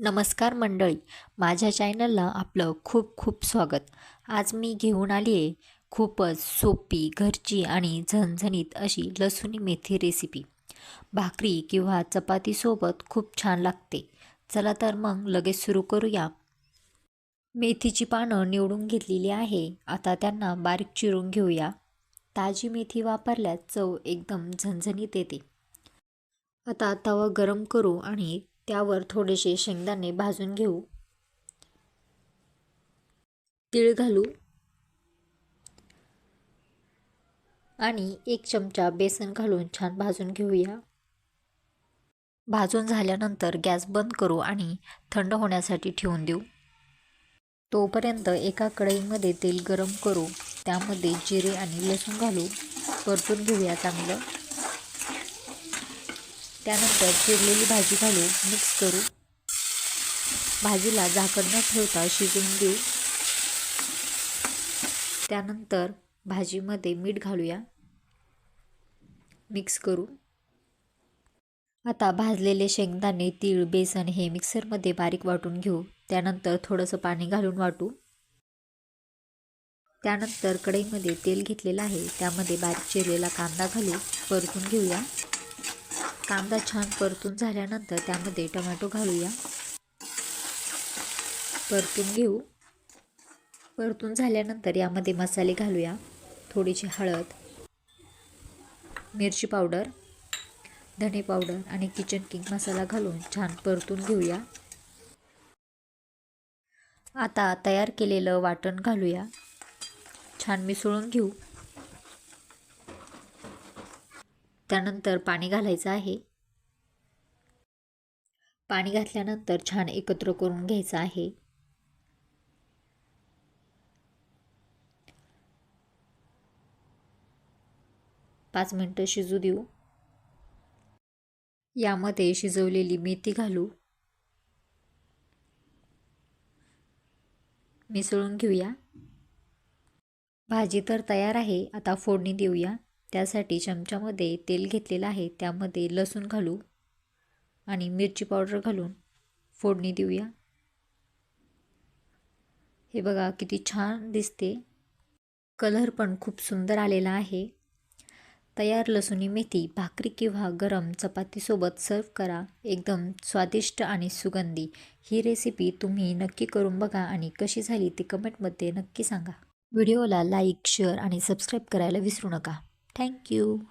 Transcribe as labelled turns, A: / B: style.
A: नमस्कार मंडळी माझ्या चॅनलला आपलं खूप खूप स्वागत. आज मी घेऊन आली आहे खूपच सोपी घरची आणि झणझणीत अशी लसूणी मेथी रेसिपी भाकरी किंवा चपातीसोबत खूप छान लागते. चला तर मग लगेच सुरू करूया. मेथीची पानं निवडून घेतलेली आहे. आता त्यांना बारीक चिरून घेऊया. ताजी मेथी वापरल्यास चव एकदम झणझणीत येते. आता तवा गरम करू आणि त्यावर थोडेसे शेंगदाणे भाजून घेऊ. तीळ घालू. आणि एक चमचा बेसन घालून छान भाजून घेऊया. भाजून झाल्यानंतर गॅस बंद करू आणि थंड होण्यासाठी ठेवून देऊ. तोपर्यंत एका कढईमध्ये तेल गरम करू. त्यामध्ये जिरे आणि लसूण घालू. परतून घेऊया चांगलं. त्यानंतर चिरलेली भाजी घालू मिक्स करू भाजीला झाकण न ठेवता शिजवून देऊ त्यानंतर भाजीमध्ये मीठ घालूया. मिक्स करू. आता भाजलेले शेंगदाणे तीळ बेसन हे मिक्सरमध्ये बारीक वाटून घेऊ. त्यानंतर थोडंसं पाणी घालून वाटू. त्यानंतर कढईमध्ये तेल घेतलेलं आहे. त्यामध्ये बारीक चिरलेला कांदा घालू परतून घेऊया. कांदा छान परतून झाल्यानंतर त्यामध्ये टोमॅटो घालूया. परतून घेऊ. परतून झाल्यानंतर यामध्ये मसाले घालूया. थोडीशी हळद मिरची पावडर धणे पावडर आणि किचन किंग मसाला घालून छान परतून घेऊया. आता तयार केलेलं वाटण घालूया. छान मिसळून घेऊ. त्यानंतर पाणी घालायचं आहे. पाणी घातल्यानंतर छान एकत्र करून घ्यायचं आहे. पाच मिनटं शिजू देऊ. यामध्ये शिजवलेली मेथी घालू. मिसळून घेऊया. भाजी तर तयार आहे आता फोडणी देऊया. त्यासाठी चमच्यामध्ये तेल घेतलेलं आहे. त्यामध्ये लसूण घालू आणि मिरची पावडर घालून फोडणी देऊया. हे बघा किती छान दिसते. कलर पण खूप सुंदर आलेला आहे. तयार लसुणी मेथी भाकरी किंवा गरम चपातीसोबत सर्व करा. एकदम स्वादिष्ट आणि सुगंधी. ही रेसिपी तुम्ही नक्की करून बघा आणि कशी झाली ती कमेंटमध्ये नक्की सांगा. व्हिडिओला लाईक शेअर आणि सबस्क्राईब करायला विसरू नका. Thank you.